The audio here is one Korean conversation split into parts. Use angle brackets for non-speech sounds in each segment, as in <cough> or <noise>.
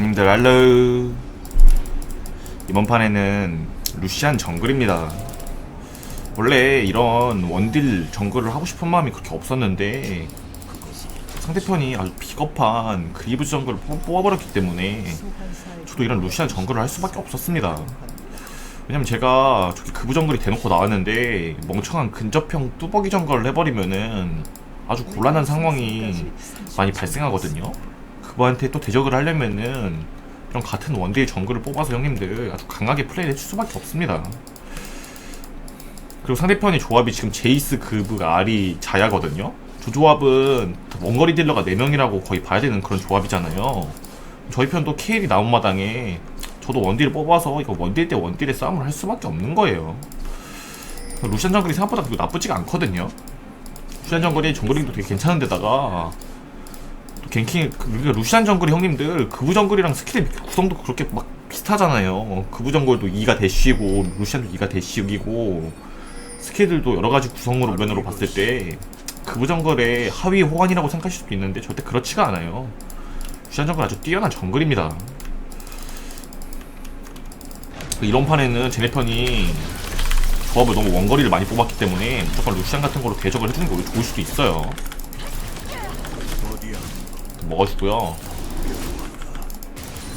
형님들 할로 이번 판에는 루시안 정글입니다. 원래 이런 원딜 정글을 하고 싶은 마음이 그렇게 없었는데 상대편이 아주 비겁한 그리브 정글을 뽑- 뽑아버렸기 때문에 저도 이런 루시안 정글을 할 수밖에 없었습니다. 왜냐면 제가 저기 그부 정글이 대놓고 나왔는데 멍청한 근접형 뚜벅이 정글을 해버리면은 아주 곤란한 상황이 많이 발생하거든요 그분한테 또 대적을 하려면은 이런 같은 원딜 정글을 뽑아서 형님들 아주 강하게 플레이를 해줄 수밖에 없습니다. 그리고 상대편의 조합이 지금 제이스, 그브, 아리, 자야거든요. 저 조합은 원거리 딜러가 4명이라고 거의 봐야 되는 그런 조합이잖아요. 저희 편도 KL이 나온 마당에 저도 원딜을 뽑아서 이거 원딜 대 원딜의 싸움을 할 수밖에 없는 거예요. 루시안 정글이 생각보다 나쁘지가 않거든요. 루시안 정글이 정글링도 되게 괜찮은 데다가 또 갱킹 그러니까 루시안 정글 형님들 그부 정글이랑 스킬의 구성도 그렇게 막 비슷하잖아요. 그부 정글도 2가 대쉬고 루시안도 2가 대쉬이고 스킬들도 여러 가지 구성으로 면으로 봤을 때 그부 정글의 하위 호환이라고 생각하실 수도 있는데 절대 그렇지가 않아요. 루시안 정글 아주 뛰어난 정글입니다. 이런 판에는 제네편이 조합을 너무 원거리를 많이 뽑았기 때문에 무조건 루시안 같은 걸로 대적을 해주는 게 오히려 좋을 수도 있어요. 먹어주고요.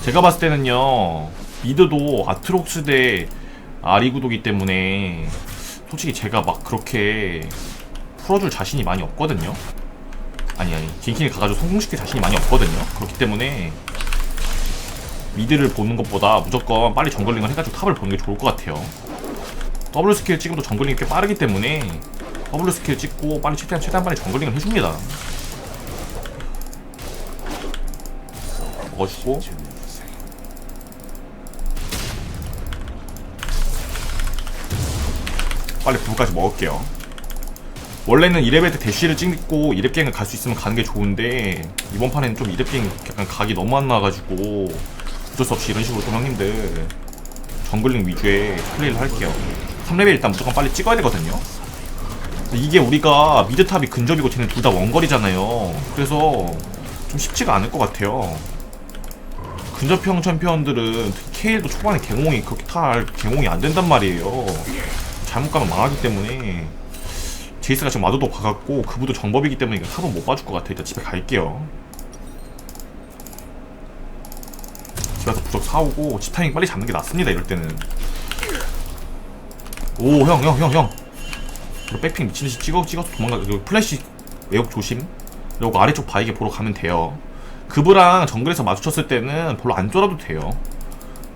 제가 봤을 때는요 미드도 아트록스 대 아리구도기 때문에 솔직히 제가 막 그렇게 풀어줄 자신이 많이 없거든요. 아니 아니 징킹이 가가지고 성공시킬 자신이 많이 없거든요. 그렇기 때문에 미드를 보는 것보다 무조건 빨리 정글링을 해가지고 탑을 보는 게 좋을 것 같아요. 더블 스킬 찍으면 또 정글링이 꽤 빠르기 때문에 더블 스킬 찍고 빨리 최대한 최대한 빨리 정글링을 해줍니다. 먹어주고. 빨리 부부까지 먹을게요. 원래는 2레벨 때 대쉬를 찍고 2렙갱을 갈 수 있으면 가는 게 좋은데 이번 판에는 좀 2렙갱 약간 각이 너무 안 나와가지고 어쩔 수 없이 이런 식으로 좀 형님들 정글링 위주의 플레이를 할게요. 3레벨 일단 무조건 빨리 찍어야 되거든요. 이게 우리가 미드탑이 근접이고 쟤는 둘 다 원거리잖아요. 그래서 좀 쉽지가 않을 것 같아요 근접형 챔피언들은 KL도 초반에 개공이 그렇게 탈 개공이 안 된단 말이에요. 잘못 가면 망하기 때문에 제이스가 지금 마도도 박았고 그부도 정법이기 때문에 이거 탑은 못 봐줄 것 같아. 일단 집에 갈게요. 집에 가서 부적 사오고 집 타이밍 빨리 잡는 게 낫습니다. 이럴 때는. 오 형 형 형 형. 이거 백핑 미친듯이 찍어 찍어서 도망가. 이거 플래시 외국 조심. 그리고 아래쪽 바이게 보러 가면 돼요. 그브랑 정글에서 마주쳤을 때는 별로 안 쫄아도 돼요.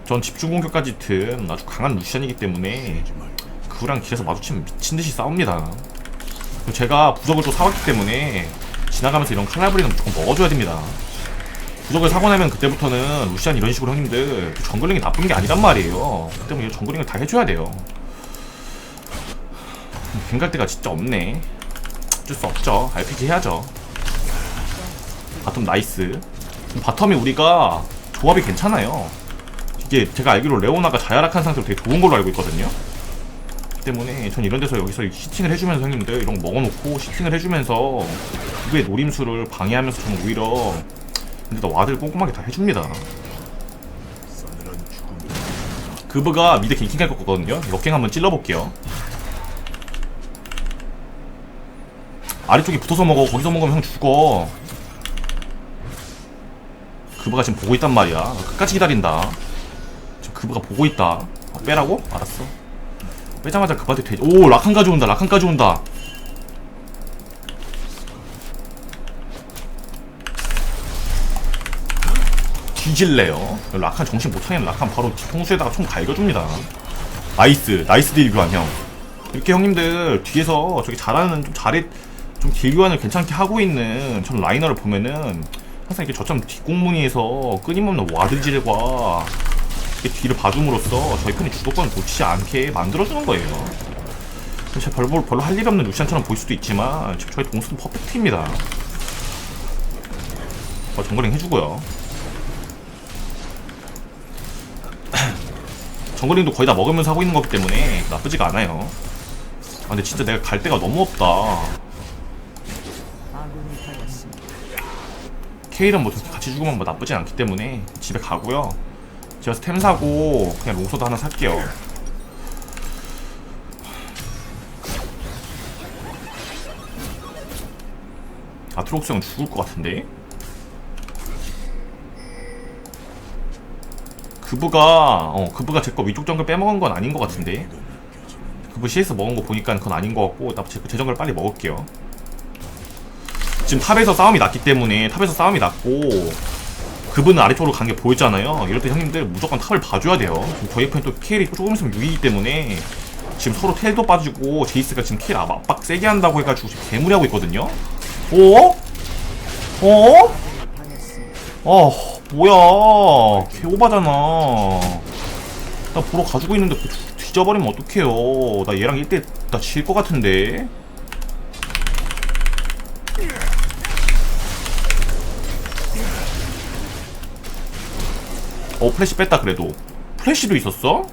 전 집중 공격까지 든 아주 강한 루시안이기 때문에 그브랑 길에서 마주치면 미친 듯이 싸웁니다. 제가 부적을 또 사왔기 때문에 지나가면서 이런 칼라브리는 무조건 먹어줘야 됩니다. 부적을 사고 나면 그때부터는 루시안 이런 식으로 형님들 정글링이 나쁜 게 아니란 말이에요. 그 때문에 정글링을 다 해줘야 돼요. 뱅갈 데가 진짜 없네. 어쩔 수 없죠. RPG 해야죠. 바텀 나이스. 바텀이 우리가 조합이 괜찮아요. 이게 제가 알기로 레오나가 자야락한 상태로 되게 좋은 걸로 알고 있거든요. 그 때문에 전 이런 데서 여기서 시팅을 해주면서 형님들 이런 거 먹어놓고 시팅을 해주면서 그의 노림수를 방해하면서 저는 오히려 근데다 와들 꼼꼼하게 다 해줍니다. 그브가 미드 갱킹 할 거거든요. 역갱 한번 찔러볼게요. 아래쪽에 붙어서 먹어. 거기서 먹으면 형 죽어 그브가 지금 보고 있단 말이야. 끝까지 기다린다. 지금 그브가 보고 있다. 어, 빼라고? 알았어. 빼자마자 그브한테 돼. 오, 라칸 가져온다. 라칸 가져온다. 뒤질래요. 라칸 정신 못 차리면 라칸 바로 뒤통수에다가 총 갈겨줍니다. 나이스, 나이스 딜 교환 형. 이렇게 형님들 뒤에서 저기 잘하는 좀 잘해 좀 딜 교환을 괜찮게 하고 있는 전 라이너를 보면은 항상 이렇게 저점 뒷공무니에서 끊임없는 와드질과 뒤를 봐줌으로써 저희 편이 주도권을 놓치지 않게 만들어주는 거예요. 제가 별로, 별로 할 일이 없는 루시안처럼 보일 수도 있지만 지금 저희 동수는 퍼펙트입니다. 어, 정글링 해주고요. <clears throat> 정글링도 거의 다 먹으면서 하고 있는 거기 때문에 나쁘지가 않아요. 아 근데 진짜 내가 갈 데가 너무 없다. 케일은 뭐 같이 죽으면 뭐 나쁘진 않기 때문에 집에 가고요. 제가 스템 사고 그냥 롱소드 하나 살게요. 아트록스 형 죽을 것 같은데? 그브가 어 그브가 제 거 위쪽 정글 빼먹은 건 아닌 것 같은데 그브 CS 먹은 거 보니까 그건 아닌 것 같고 나제 제 정글 빨리 먹을게요 지금 탑에서 싸움이 났기 때문에 탑에서 싸움이 났고 그분은 아래쪽으로 간 게 보였잖아요. 이럴 때 형님들 무조건 탑을 봐줘야 돼요. 지금 저희 편이 또 케일이 조금 있으면 6이기 때문에 지금 서로 텔도 빠지고 제이스가 지금 압- 압박 세게 한다고 해가지고 지금 개무리하고 있거든요. 어? 어? 어 뭐야? 개오바잖아. 나 보러 가지고 있는데 뒤- 뒤져버리면 어떡해요? 나 얘랑 1대 나 질 것 같은데 어 플래시 뺐다 그래도. 플래시도 있었어?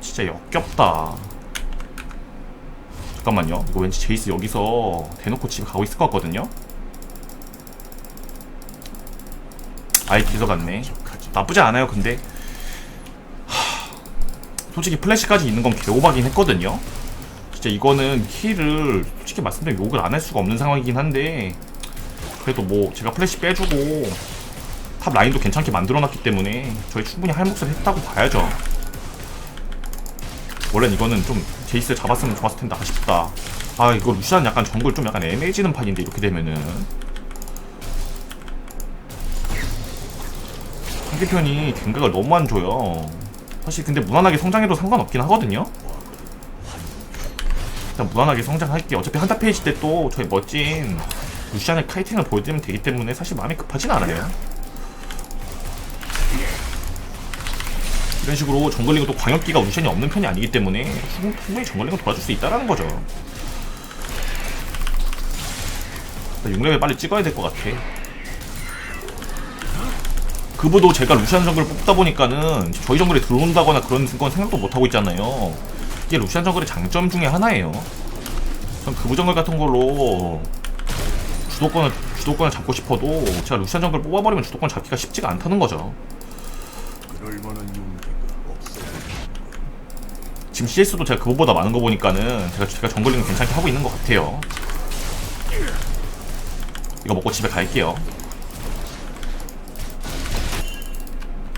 진짜 역겹다. 잠깐만요. 이거 왠지 제이스 여기서 대놓고 집에 가고 있을 것 같거든요? 아예 뒤서 갔네. 나쁘지 않아요 근데. 하... 솔직히 플래시까지 있는 건 개오바긴 했거든요? 진짜 이거는 키를 솔직히 말씀드리면 욕을 안 할 수가 없는 상황이긴 한데 그래도 뭐 제가 플래시 빼주고 탑 라인도 괜찮게 만들어놨기 때문에 저희 충분히 할 몫을 했다고 봐야죠 원래는 이거는 좀 제이스 잡았으면 좋았을 텐데 아쉽다 아 이거 루시안 약간 정글 좀 약간 애매해지는 판인데 이렇게 되면은 상대편이 갱각을 너무 안 줘요. 사실 근데 무난하게 성장해도 상관없긴 하거든요. 일단 무난하게 성장할게요. 어차피 한타 페이지 때 또 저희 멋진 루시안의 카이팅을 보여드리면 되기 때문에 사실 마음이 급하진 않아요. 이런 식으로 정글링은 또 광역기가 루시안이 없는 편이 아니기 때문에 충분- 충분히 정글링을 돌아줄 수 있다는 거죠. 나 6레벨 빨리 찍어야 될 것 같아. 그보도 제가 루시안 정글을 뽑다 보니까는 저희 정글에 들어온다거나 그런 건 생각도 못하고 있잖아요. 이게 루시안 정글의 장점 중에 하나예요. 전 그부 정글 같은 걸로 주도권을, 주도권을 잡고 싶어도 제가 루시안 정글 뽑아버리면 주도권 잡기가 쉽지가 않다는 거죠. 지금 CS도 제가 그보다 많은 거 보니까는 제가, 제가 정글링 괜찮게 하고 있는 것 같아요. 이거 먹고 집에 갈게요.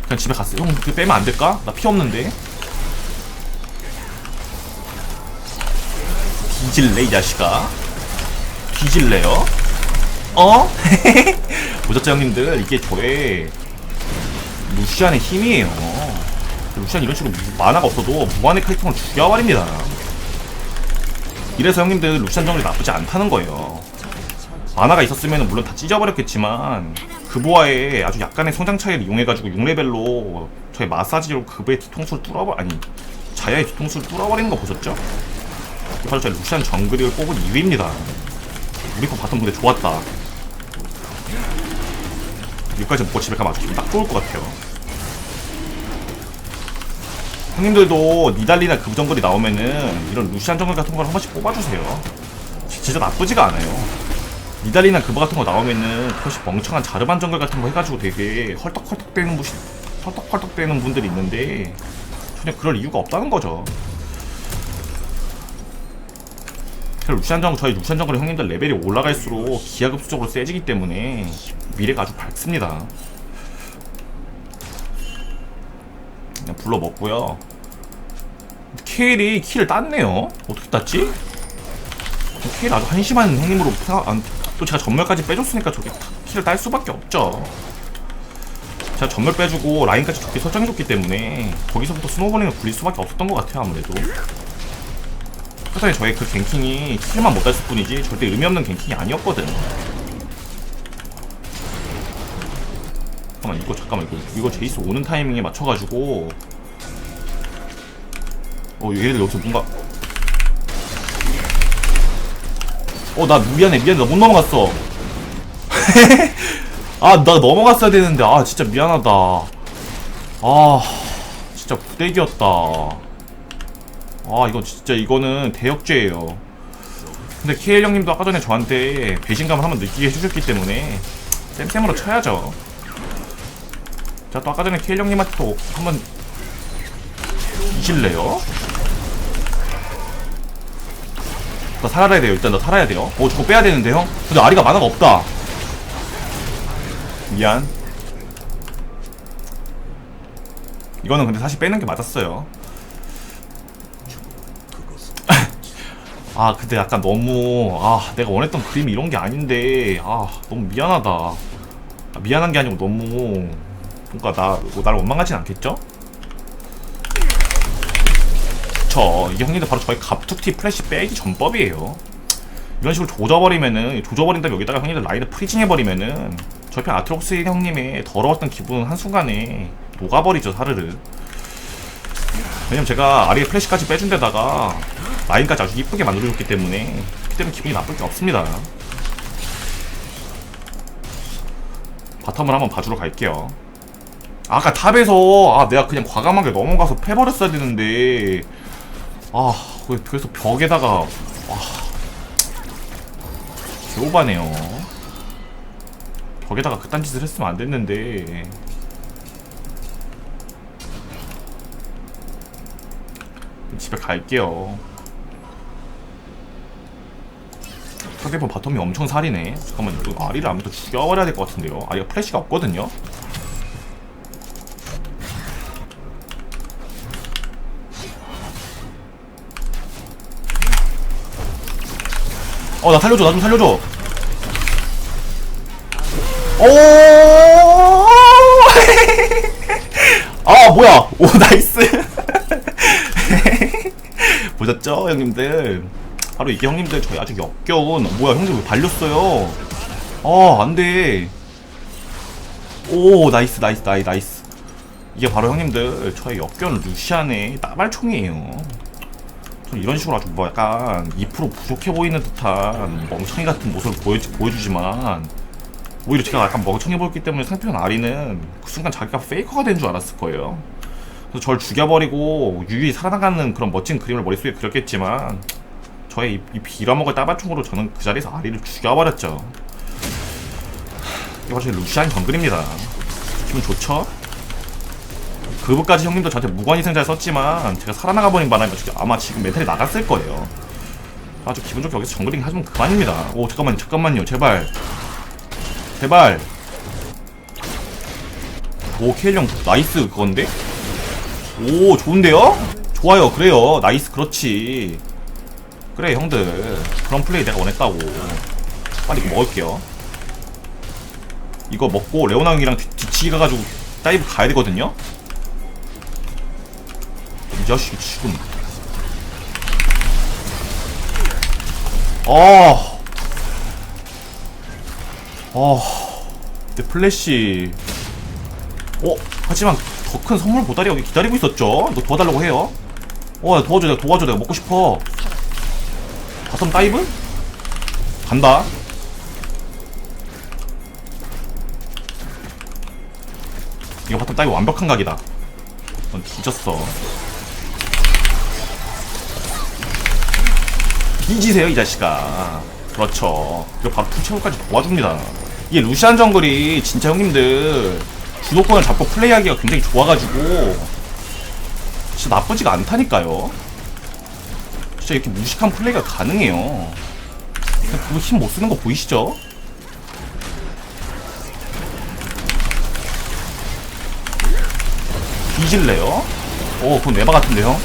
그냥 집에 갔어요. 형, 그 빼면 안 될까? 나 피 없는데. 뒤질래, 이 자식아. 뒤질래요? 어? <laughs> 보셨죠, 형님들? 이게 저의 루시안의 힘이에요. 루시안 이런 식으로 만화가 없어도 무한의 카이팅을 죽여버립니다. 이래서 형님들 루시안 정글이 나쁘지 않다는 거예요. 만화가 있었으면 물론 다 찢어버렸겠지만 그보아의 아주 약간의 성장 차이를 이용해가지고 6레벨로 저의 마사지로 그부의 뒤통수를 뚫어버 아니 자야의 뒤통수를 뚫어버리는 거 보셨죠? 바로 저희 루시안 정글을 뽑은 이유입니다. 우리 거 봤던 분들 좋았다. 여기까지 먹고 집에 가면 아주 기분 딱 좋을 것 같아요. 형님들도 니달리나 그 정글이 나오면은 이런 루시안 정글 같은 걸 한 번씩 뽑아주세요. 지- 진짜 나쁘지가 않아요. 니달리나 그거 같은 거 나오면은 그것이 멍청한 자르반 정글 같은 거 해가지고 되게 헐떡헐떡 되는 분, 헐떡헐떡 되는 분들이 있는데 전혀 그럴 이유가 없다는 거죠. 루시안 정글, 저희 루시안 정글 형님들 레벨이 올라갈수록 기하급수적으로 세지기 때문에 미래가 아주 밝습니다. 그냥 불러 먹고요. 케일이 키를 땄네요. 어떻게 땄지? 케일 아주 한심한 행위으로 생각, 안, 또 제가 전멸까지 빼줬으니까 저게 키를 딸 수밖에 없죠. 제가 전멸 빼주고 라인까지 좋게 설정해줬기 때문에 거기서부터 스노우볼링을 굴릴 수밖에 없었던 것 같아요 아무래도. 그다음에 저의 그 갱킹이 킬만 못 땄을 뿐이지 절대 의미 없는 갱킹이 아니었거든. 잠깐만 이거 잠깐만 이거 이거 제이스 오는 타이밍에 맞춰가지고. 어 얘들 여기서 뭔가. 어 나 미안해 미안해. 나 못 넘어갔어. <laughs> 아 나 넘어갔어야 되는데. 아 진짜 미안하다. 아 진짜 부대기였다. 아 이거 진짜 이거는 대역죄예요. 근데 KL 형님도 아까 전에 저한테 배신감을 한번 느끼게 해주셨기 때문에 쌤쌤으로 쳐야죠 자 또 아까 전에 케일 형님한테 또 한번 이실래요? 너 살아야 돼요. 일단 너 살아야 돼요. 어 저거 빼야 되는데 형? 근데 아리가 만화가 없다. 미안. 이거는 근데 사실 빼는 게 맞았어요. <laughs> 아 근데 약간 너무 아 내가 원했던 그림이 이런 게 아닌데 아 너무 미안하다. 아, 미안한 게 아니고 너무 뭔가 나 뭐, 나를 원망하진 않겠죠? 그쵸 이게 형님들 바로 저희 갑툭튀 플래시 빼기 전법이에요. 이런 식으로 조져버리면은 조져버린 다음에 여기다가 형님들 라이드 프리징 해버리면은 저희 편 아트록스 형님의 더러웠던 기분은 한순간에 녹아버리죠 사르르. 왜냐면 제가 아리에 플래시까지 빼준 데다가 라인까지 아주 이쁘게 만들어줬기 때문에 그렇기 때문에 기분이 나쁠 게 없습니다. 바텀을 한번 봐주러 갈게요 아까 탑에서 아 내가 그냥 과감하게 넘어가서 패버렸어야 되는데. 아 그- 그래서 벽에다가 아. 개오바네요. 벽에다가 그딴 짓을 했으면 안 됐는데. 집에 갈게요. 상대편 바텀이 엄청 살이네. 잠깐만 이거 아리를 아무튼 죽여버려야 될 것 같은데요. 아리가 플래시가 없거든요 어나 살려줘 나 좀 살려줘. 오! <laughs> 아 뭐야. 오 나이스. <laughs> 보셨죠 형님들? 바로 이게 형님들 저희 아주 역겨운 뭐야 형님 왜 발렸어요? 아 안돼. 오 나이스 나이스 나이 나이스. 이게 바로 형님들 저희 역겨운 루시안의 따발총이에요. 전 이런 식으로 아주 뭐 약간 2% 부족해 보이는 듯한 멍청이 같은 모습을 보여, 보여주지만 오히려 제가 약간 멍청해 보였기 때문에 상대편 아리는 그 순간 자기가 페이커가 된 줄 알았을 거예요. 그래서 저를 죽여버리고 유유히 살아나가는 그런 멋진 그림을 머릿속에 그렸겠지만 저의 이, 이 빌어먹을 따발총으로 저는 그 자리에서 아리를 죽여버렸죠. 이게 바로 제 루시안 정글입니다. 기분 좋죠? 그부까지 형님도 저한테 무관희생잘 썼지만 제가 살아나가 버린 바람에 아마 지금 멘탈이 나갔을 거예요. 아주 기분 좋게 여기서 정글링 하시면 그만입니다. 오 잠깐만요 잠깐만요 제발. 제발. 오 케일 형 나이스 그건데? 오 좋은데요? 좋아요 그래요. 나이스 그렇지. 그래 형들. 그런 플레이 내가 원했다고. 빨리 먹을게요. 이거 먹고 레오나 형이랑 뒤, 뒤치기 가가지고 다이브 가야 되거든요 이 자식이 지금 어. 어. 내 플래시. 어, 하지만 더 큰 선물 보다리 여기 기다리고 있었죠? 너 도와달라고 해요. 어, 야, 도와줘, 내가 도와줘, 내가 먹고 싶어. 바텀 다이브? 간다. 이거 바텀 다이브 완벽한 각이다. 넌 뒤졌어. 뒤지세요, 이 자식아. 그렇죠. 이거 바로 풀체호까지 도와줍니다. 이게 루시안 정글이 진짜 형님들 주도권을 잡고 플레이하기가 굉장히 좋아가지고 진짜 나쁘지가 않다니까요. 진짜 이렇게 무식한 플레이가 가능해요. 그거 힘 못 쓰는 거 보이시죠? 뒤질래요? 오, 그건 에바 같은데요?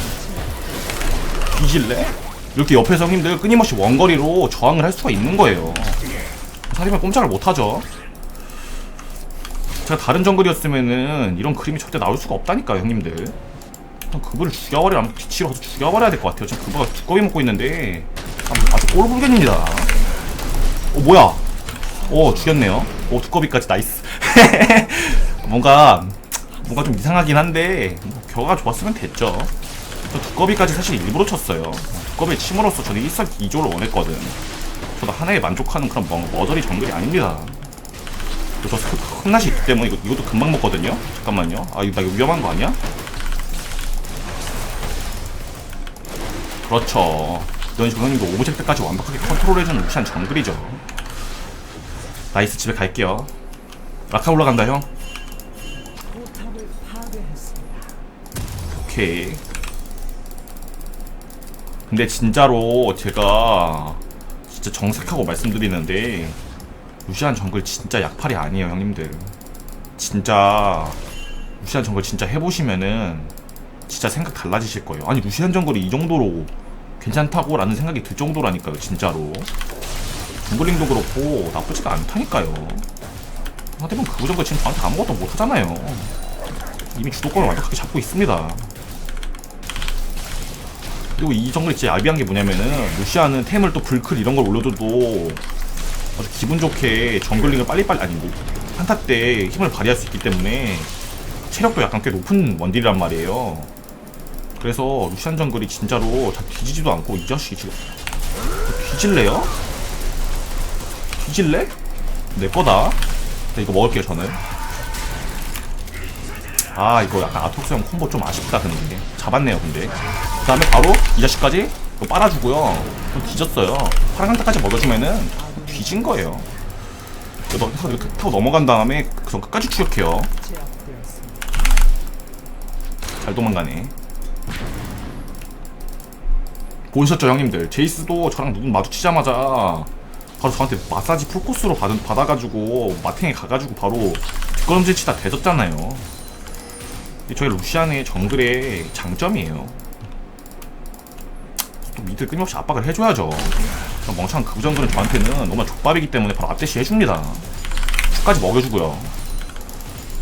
뒤질래? 이렇게 옆에서 형님들 끊임없이 원거리로 저항을 할 수가 있는 거예요. 사리면 꼼짝을 못하죠. 제가 다른 정글이었으면은 이런 그림이 절대 나올 수가 없다니까요, 형님들. 죽여버려, 아무 뒤치러 가서 죽여버려야 될 것 같아요. 지금 그거가 두꺼비 먹고 있는데 아, 아주 꼴불견입니다. 어, 뭐야? 오, 죽였네요. 오, 두꺼비까지 나이스. <laughs> 뭔가 뭔가 좀 이상하긴 한데 뭐, 결과가 좋았으면 됐죠. 저 두꺼비까지 사실 일부러 쳤어요. 두꺼비 침으로써 저는 일석이조를 원했거든. 저도 하나에 만족하는 그런 머, 머저리 정글이 아닙니다. 저 흑맛이 있기 때문에 이거, 이것도 금방 먹거든요. 잠깐만요. 아, 이거 나 이거 위험한 거 아니야? 그렇죠. 이런 식으로 이거 오브젝트까지 완벽하게 컨트롤해주는 루시안 정글이죠. 나이스 집에 갈게요. 라카 올라간다 형. 오케이 근데 진짜로 제가 진짜 정색하고 말씀드리는데 루시안 정글 진짜 약팔이 아니에요 형님들. 진짜 루시안 정글 진짜 해보시면은 진짜 생각 달라지실 거예요. 아니 루시안 정글이 이 정도로 괜찮다고 라는 생각이 들 정도라니까요 진짜로. 정글링도 그렇고 나쁘지가 않다니까요. 상대방 그 정글 지금 저한테 아무것도 못하잖아요. 이미 주도권을 완벽하게 잡고 있습니다 그리고 이 정글 진짜 야비한 게 뭐냐면은 루시아는 템을 또 불클 이런 걸 올려줘도 아주 기분 좋게 정글링을 빨리빨리 아니 뭐 한타 때 힘을 발휘할 수 있기 때문에 체력도 약간 꽤 높은 원딜이란 말이에요. 그래서 루시안 정글이 진짜로 다 뒤지지도 않고 이 자식이 지금 뒤질래요? 뒤질래? 내 거다. 자, 이거 먹을게요 저는. 아 이거 약간 아톡스형 콤보 좀 아쉽다 근데. 잡았네요 근데 그 다음에 바로 이 자식까지 빨아주고요. 좀 뒤졌어요. 파랑한타까지 먹여주면은 뒤진 거예요. 너- 이렇게 타고 넘어간 다음에 그 끝까지 추격해요. 잘 도망가네. 보셨죠 형님들? 제이스도 저랑 눈 마주치자마자 바로 저한테 마사지 풀코스로 받은, 받아가지고 마탱에 가가지고 바로 뒷걸음질 치다 대졌잖아요. 저희 루시안의 정글의 장점이에요 또 미드 끊임없이 압박을 해줘야죠 멍청한 그 정글은 저한테는 너무 족밥이기 때문에 바로 앞대시 해줍니다 축까지 먹여주고요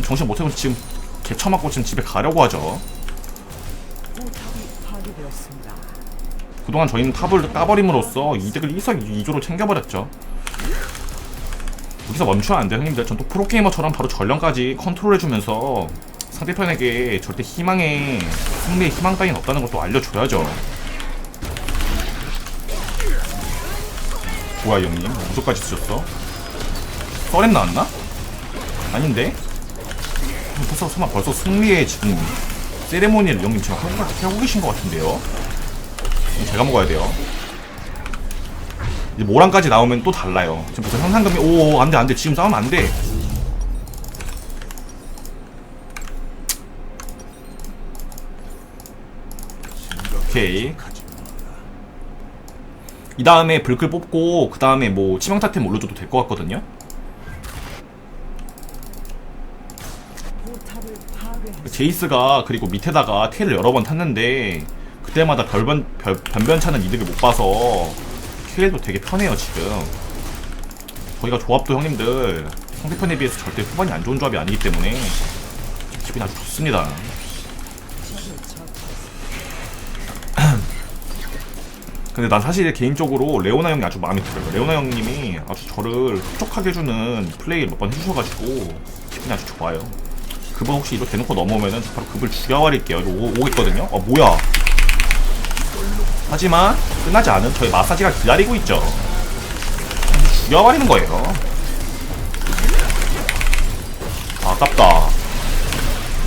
정신 못차고 지금 개처맞고 지금 집에 가려고 하죠. 그동안 저희는 탑을 까버림으로써 이득을 일석이조로 챙겨버렸죠. 여기서 멈추면 안 돼요, 형님들. 전 또 프로게이머처럼 바로 전령까지 컨트롤해주면서 상대편에게 절대 희망의, 승리의 희망 따윈 없다는 걸또 알려줘야죠. 뭐야, 이 형님? 무조까지 쓰셨어? 썰엔 나왔나? 아닌데? 벌써, 설마 벌써 승리의 지금 세레모니를 형님 지금 하고, 하고 계신 것 같은데요? 제가 먹어야 돼요. 이제 모랑까지 나오면 또 달라요. 지금 벌써 현상금이 오 안돼 안돼 지금 싸우면 안돼. 오케이. 이 다음에 불클 뽑고 그 다음에 뭐 치명타템 올려줘도 될 것 같거든요. 제이스가 그리고 밑에다가 테를 여러 번 탔는데 그때마다 별변 별, 변변찮은 이득을 못 봐서 케일도 되게 편해요 지금 저희가 조합도 형님들 상대편에 비해서 절대 후반이 안 좋은 조합이 아니기 때문에 기분이 아주 좋습니다 근데 난 사실 개인적으로 레오나 형이 아주 마음에 들어요. 레오나 형님이 아주 저를 흡족하게 해주는 플레이를 몇 번 해주셔가지고 기분이 아주 좋아요. 그분 혹시 이거 대놓고 넘어오면은 저 바로 급을 죽여버릴게요. 이거 오, 오겠거든요? 아 뭐야? 하지만 끝나지 않은 저의 마사지가 기다리고 있죠. 죽여버리는 거예요. 아, 아깝다.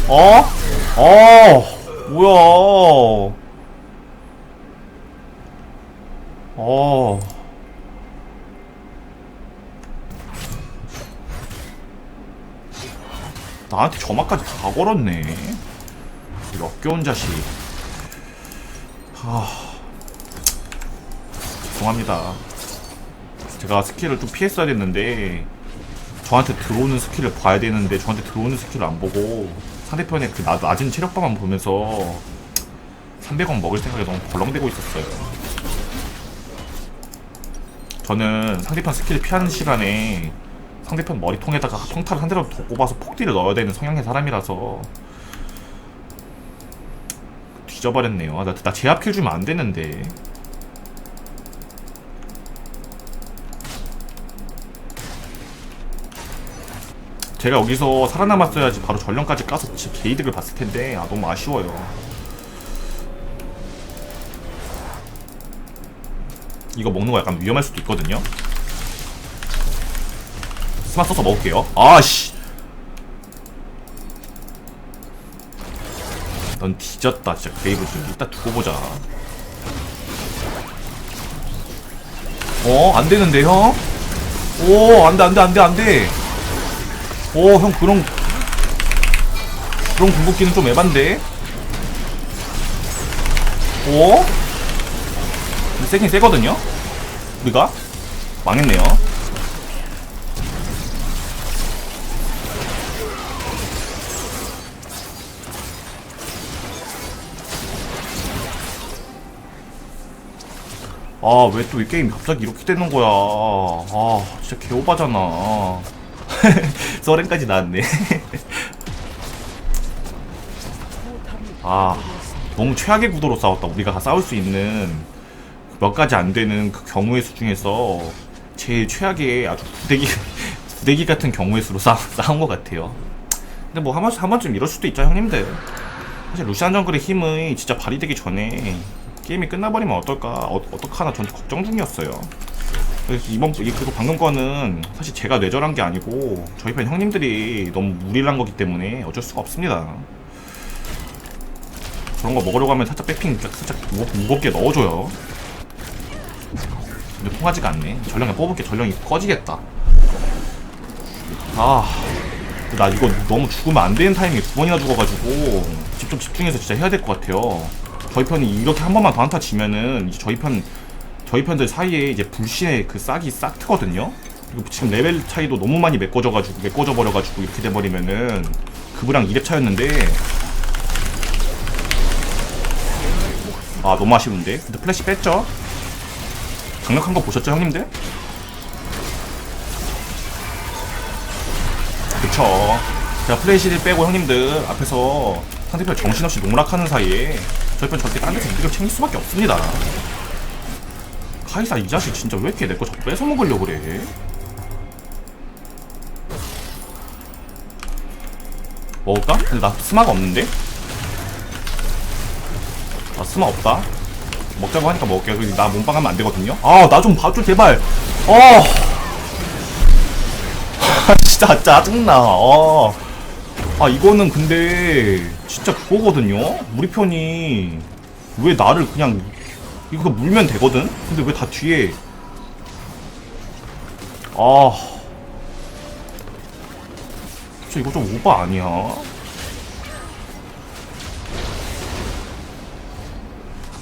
어? 어 뭐야 어. 나한테 점화까지 다 걸었네. 이 역겨운 자식. 하. 죄송합니다. 제가 스킬을 좀 피했어야 됐는데, 저한테 들어오는 스킬을 봐야 되는데, 저한테 들어오는 스킬을 안 보고, 상대편의 그 낮- 낮은 체력바만 보면서, 300원 먹을 생각에 너무 벌렁대고 있었어요. 저는 상대편 스킬을 피하는 시간에 상대편 머리통에다가 평타를 한 대라도 더 꼽아서 폭딜을 넣어야 되는 성향의 사람이라서 뒤져버렸네요. 아, 나, 나 제압킬 주면 안 되는데. 제가 여기서 살아남았어야지 바로 전령까지 까서 지- 게이득을 봤을 텐데 아 너무 아쉬워요. 이거 먹는 거 약간 위험할 수도 있거든요. 스마 써서 먹을게요. 아씨. 넌 뒤졌다 진짜 그레이브 좀 이따 두고 보자. 어? 안 되는데 형? 오, 안 돼, 안 돼, 안 돼, 안 돼. 오, 형 그런 그런 궁극기는 좀 에반데. 오? 세긴 세거든요. 우리가 망했네요. 아, 왜 또 이 게임 갑자기 이렇게 되는 거야. 아, 진짜 개오바잖아. <laughs> 서렌까지 나왔네. <laughs> 아, 너무 최악의 구도로 싸웠다. 우리가 싸울 수 있는 몇 가지 안 되는 그 경우의 수 중에서 제일 최악의 아주 부대기, <laughs> 부대기 같은 경우의 수로 싸, 싸운 것 같아요. 근데 뭐 한 번쯤, 한 번쯤 이럴 수도 있죠, 형님들. 사실 루시안 정글의 힘이 진짜 발휘되기 전에 게임이 끝나버리면 어떨까, 어, 어떡하나 전 걱정 중이었어요. 그래서 이번, 이- 그리고 방금 거는 사실 제가 뇌절한 게 아니고 저희 편 형님들이 너무 무리를 한 거기 때문에 어쩔 수가 없습니다. 저런 거 먹으려고 하면 살짝 백핑 살짝 무, 무겁게 넣어줘요. 근데 통하지가 않네. 전령에 뽑을게 전령이 꺼지겠다. 아, 나 이거 너무 죽으면 안 되는 타이밍에 두 번이나 죽어가지고 집 좀 집중해서 진짜 해야 될 것 같아요. 저희 편이 이렇게 한 번만 더 한타 지면은 이제 저희 편 저희 편들 사이에 이제 불신의 그 싹이 싹 트거든요. 그리고 지금 레벨 차이도 너무 많이 메꿔져가지고 메꿔져 버려가지고 이렇게 돼버리면은 그브랑 2렙 차였는데 아 너무 아쉬운데 근데 플래시 뺐죠 강력한 거 보셨죠 형님들? 그쵸 제가 플래시를 빼고 형님들 앞에서 상대편 정신없이 농락하는 사이에 저희 편 저렇게 딴 데서 이득을 챙길 수밖에 없습니다 카이사 이 자식 진짜 왜 이렇게 내거 자꾸 뺏어 먹으려고 그래 먹을까? 근데 나 스마가 없는데? 아 스마 없다 먹자고 하니까 먹을게요. 그나 몸빵 하면 안 되거든요. 아 나 좀 봐줘 제발. 어. <laughs> 진짜 짜증나. 어. 아 이거는 근데 진짜 그거거든요. 우리 편이 왜 나를 그냥 이거 물면 되거든? 근데 왜 다 뒤에? 아. 진짜 이거 좀 오바 아니야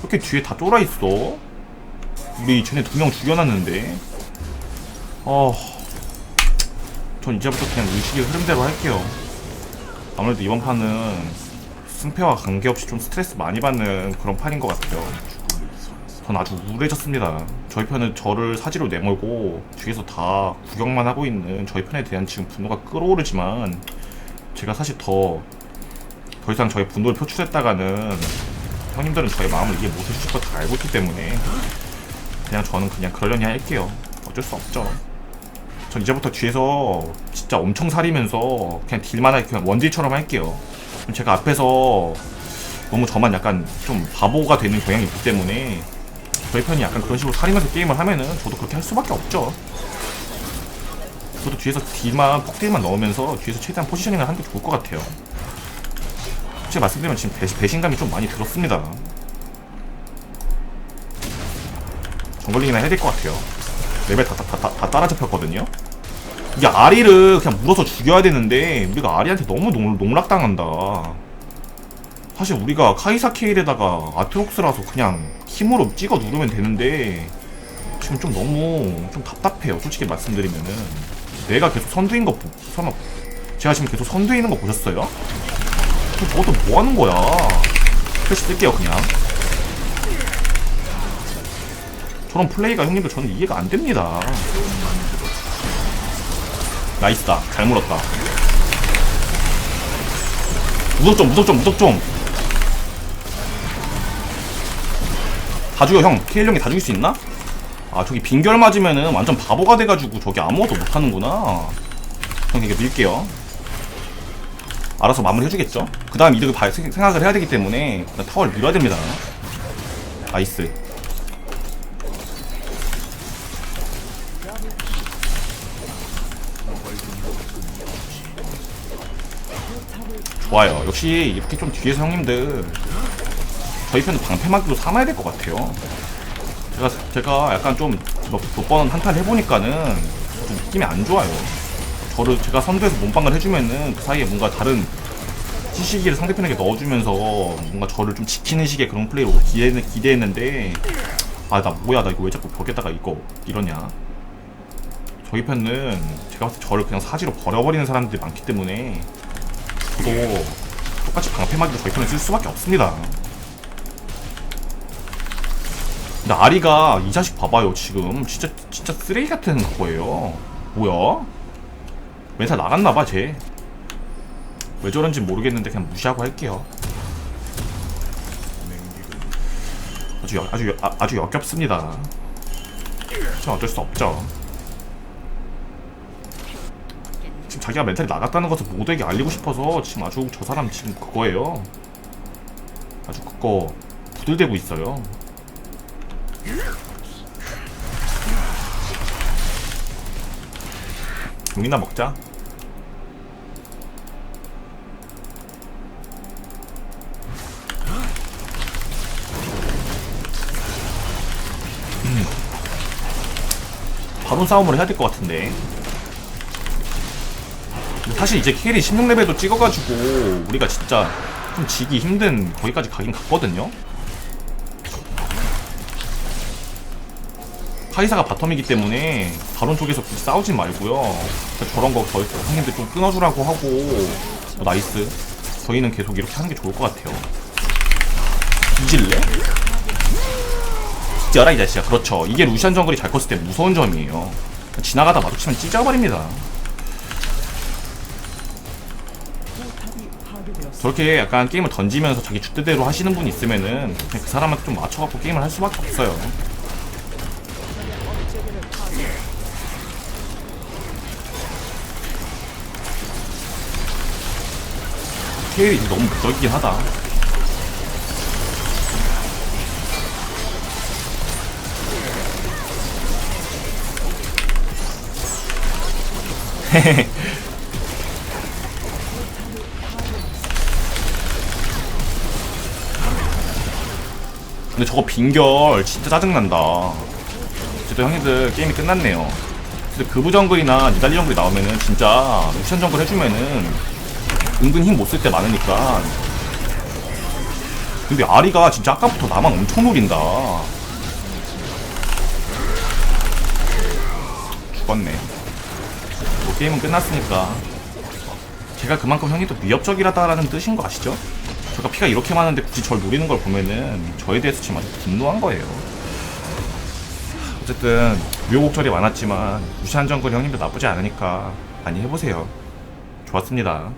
이렇게 뒤에 다 쫄아 있어. 우리 쟤네 두명 죽여놨는데. 어. 전 이제부터 그냥 의식의 흐름대로 할게요. 아무래도 이번 판은 승패와 관계없이 좀 스트레스 많이 받는 그런 판인 것 같아요. 전 아주 우울해졌습니다. 저희 편은 저를 사지로 내몰고 뒤에서 다 구경만 하고 있는 저희 편에 대한 지금 분노가 끓어오르지만 제가 사실 더, 더 이상 저의 분노를 표출했다가는 형님들은 저의 마음을 이해 못해 주실 거다 알고 있기 때문에 그냥 저는 그냥 그러려니 할게요. 어쩔 수 없죠. 전 이제부터 뒤에서 진짜 엄청 사리면서 그냥 딜만 할 그냥 원딜처럼 할게요. 제가 앞에서 너무 저만 약간 좀 바보가 되는 경향이 있기 때문에 저희 편이 약간 그런 식으로 살리면서 게임을 하면은 저도 그렇게 할 수밖에 없죠. 저도 뒤에서 딜만 폭딜만 넣으면서 뒤에서 최대한 포지셔닝을 하는 게 좋을 것 같아요 솔직히 말씀드리면 지금 배, 배신감이 좀 많이 들었습니다. 정글링이나 해야 될 것 같아요. 레벨 다, 다, 다, 다, 다 따라잡혔거든요. 이게 아리를 그냥 물어서 죽여야 되는데 우리가 아리한테 너무 농, 농락당한다. 사실 우리가 카이사 케일에다가 아트록스라서 그냥 힘으로 찍어 누르면 되는데 지금 좀 너무 좀 답답해요. 솔직히 말씀드리면은 내가 계속 선두인 거 보, 설마 제가 지금 계속 선두에 있는 거 보셨어요? 저것도 뭐 하는 거야? 패시 쓸게요, 그냥. 저런 플레이가 형님들 저는 이해가 안 됩니다. 나이스다. 잘 물었다. 무적 좀, 무적 좀, 무적 좀. 다 죽여, 형. 케일 형이 다 죽일 수 있나? 아, 저기 빈결 맞으면은 완전 바보가 돼가지고 저기 아무것도 못하는구나. 형, 이게 밀게요. 알아서 마무리 해주겠죠. 그 다음 이득을 봐- 생- 생각을 해야 되기 때문에 타워를 밀어야 됩니다. 나이스. 좋아요. 역시 이렇게 좀 뒤에서 형님들 저희 편은 방패막이로 삼아야 될 것 같아요. 제가 제가 약간 좀 몇 번 한타를 해보니까는 좀 느낌이 안 좋아요. 저를 제가 선두에서 몸빵을 해주면은 그 사이에 뭔가 다른 시시기를 상대편에게 넣어주면서 뭔가 저를 좀 지키는 식의 그런 플레이로 기대, 기대했는데 아 나 뭐야 나 이거 왜 자꾸 벽에다가 이거 이러냐. 저희 편은 제가 봤을 때 저를 그냥 사지로 버려버리는 사람들이 많기 때문에 저도 똑같이 방패막이로 저희 편을 쓸 수밖에 없습니다. 근데 아리가 이 자식 봐봐요 지금. 진짜 진짜 쓰레기 같은 거예요. 뭐야 멘탈 나갔나봐 쟤. 왜 저런지 모르겠는데 그냥 무시하고 할게요. 아주 역- 아주 역- 아, 아주 역겹습니다. 전 어쩔 수 없죠. 지금 자기가 멘탈이 나갔다는 것을 모두에게 알리고 싶어서 지금 아주 저 사람 지금 그거예요. 아주 그거 부들대고 있어요. 용이나 먹자 바론 싸움을 해야 될 것 같은데. 사실 이제 캐리 16레벨도 찍어가지고 우리가 진짜 좀 지기 힘든 거기까지 가긴 갔거든요. 카이사가 바텀이기 때문에 바론 쪽에서 싸우지 말고요. 저런 거 저희 형님들 좀 끊어주라고 하고. 어, 나이스. 저희는 계속 이렇게 하는 게 좋을 것 같아요. 뒤질래? 찢어라 이 자식아. 그렇죠. 이게 루시안 정글이 잘 컸을 때 무서운 점이에요. 지나가다 마주치면 찢어버립니다. 저렇게 약간 게임을 던지면서 자기 주대대로 하시는 분 있으면은 그 사람한테 좀 맞춰갖고 게임을 할 수밖에 없어요. 케일이 너무 무적이긴 하다 <laughs> 근데 저거 빈결 진짜 짜증난다. 그래도 형님들 게임이 끝났네요. 근데 그부 정글이나 니달리 정글이 나오면은 진짜 루시안 정글 해주면은 은근 힘 못 쓸 때 많으니까. 근데 아리가 진짜 아까부터 나만 엄청 노린다. 죽었네. 뭐 게임은 끝났으니까. 제가 그만큼 형이 또 위협적이라다라는 뜻인 거 아시죠? 제가 피가 이렇게 많은데 굳이 절 노리는 걸 보면은 저에 대해서 지금 아주 분노한 거예요. 어쨌든 묘곡절이 많았지만 무시한 정글 형님도 나쁘지 않으니까 많이 해보세요. 좋았습니다.